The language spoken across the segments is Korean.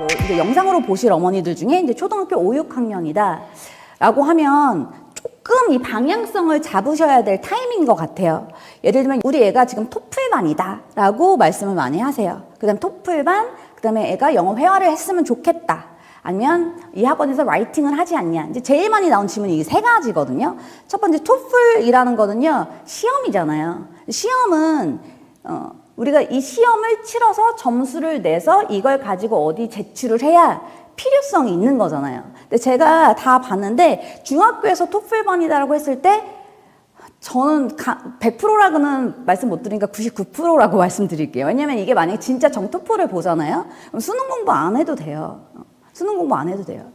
뭐 이제 영상으로 보실 어머니들 중에 이제 초등학교 5, 6학년이다 라고 하면 조금 이 방향성을 잡으셔야 될 타이밍인 것 같아요. 예를 들면 우리 애가 지금 토플반이다 라고 말씀을 많이 하세요. 그 다음 토플반, 그 다음에 애가 영어 회화를 했으면 좋겠다. 아니면 이 학원에서 라이팅을 하지 않냐. 이제 제일 많이 나온 질문이 이게 세 가지거든요. 첫 번째 토플이라는 거는요, 시험이잖아요. 시험은, 어, 우리가 이 시험을 치러서 점수를 내서 이걸 가지고 어디 제출을 해야 필요성이 있는 거잖아요. 근데 제가 다 봤는데 중학교에서 토플반이다라고 했을 때 저는 100%라고는 말씀 못 드리니까 99%라고 말씀드릴게요. 왜냐면 이게 만약에 진짜 정토플을 보잖아요. 그럼 수능 공부 안 해도 돼요. 어, 수능 공부 안 해도 돼요.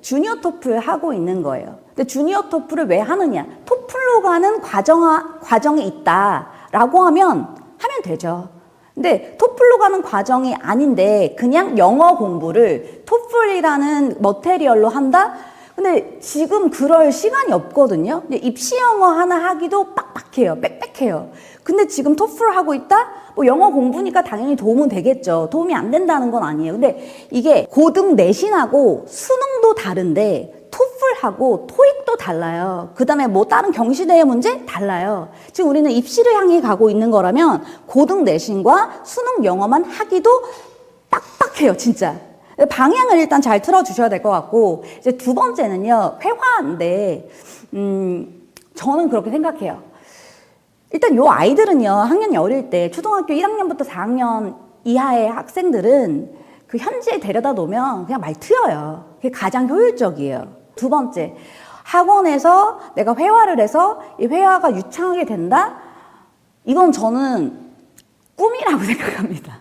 주니어 토플 하고 있는 거예요. 근데 주니어 토플을 왜 하느냐? 토플로 가는 과정, 과정이 있다라고 하면 되죠. 근데 토플로 가는 과정이 아닌데 그냥 영어 공부를 토플이라는 머테리얼로 한다? 근데 지금 그럴 시간이 없거든요. 입시 영어 하나 하기도 빡빡해요. 빽빽해요. 근데 지금 토플 하고 있다? 뭐 영어 공부니까 당연히 도움은 되겠죠. 도움이 안 된다는 건 아니에요. 근데 이게 고등 내신하고 수능도 다른데 토플하고 토 익도 달라요. 그 다음에 뭐 다른 경시대회 문제 달라요. 지금 우리는 입시를 향해 가고 있는 거라면 고등 내신과 수능 영어만 하기도 빡빡해요, 진짜. 방향을 일단 잘 틀어주셔야 될 것 같고, 이제 두 번째는요, 회화인데, 음, 저는 그렇게 생각해요. 일단 요 아이들은요, 학년이 어릴 때, 초등학교 1학년부터 4학년 이하의 학생들은 그 현지에 데려다 놓으면 그냥 말 트여요. 그게 가장 효율적이에요. 두 번째, 학원에서 내가 회화를 해서 이 회화가 유창하게 된다? 이건 저는 꿈이라고 생각합니다.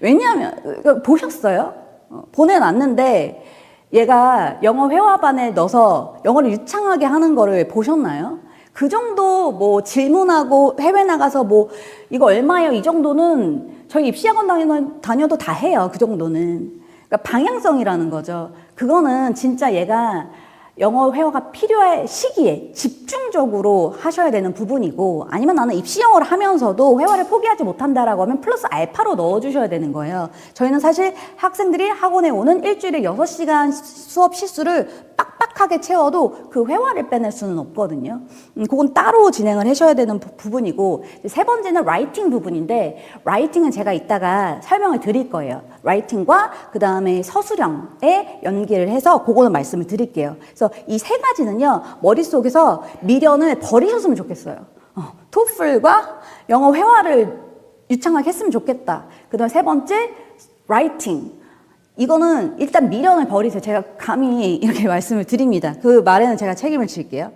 왜냐하면 보셨어요? 어, 보내놨는데 얘가 영어 회화반에 넣어서 영어를 유창하게 하는 거를 보셨나요? 그 정도 뭐 질문하고 해외 나가서 뭐 이거 얼마예요? 이 정도는 저희 입시학원 다녀, 다녀도 다 해요. 그 정도는. 그러니까 방향성이라는 거죠. 그거는 진짜 얘가 영어 회화가 필요할 시기에 집중적으로 하셔야 되는 부분이고 아니면 나는 입시 영어를 하면서도 회화를 포기하지 못한다라고 하면 플러스 알파로 넣어주셔야 되는 거예요. 저희는 사실 학생들이 학원에 오는 일주일에 6시간 수업 시수를 빡 빡하게 채워도 그 회화를 빼낼 수는 없거든요. 음, 그건 따로 진행을 하셔야 되는 부, 부분이고 세 번째는 라이팅 부분인데 라이팅은 제가 이따가 설명을 드릴 거예요. 라이팅과 그 다음에 서술형에 연기를 해서 그거는 말씀을 드릴게요. 그래서 이 세 가지는요 머릿속에서 미련을 버리셨으면 좋겠어요. 어, 토플과 영어 회화를 유창하게 했으면 좋겠다. 그 다음에 세 번째 라이팅. 이거는 일단 미련을 버리세요. 제가 감히 이렇게 말씀을 드립니다. 그 말에는 제가 책임을 질게요.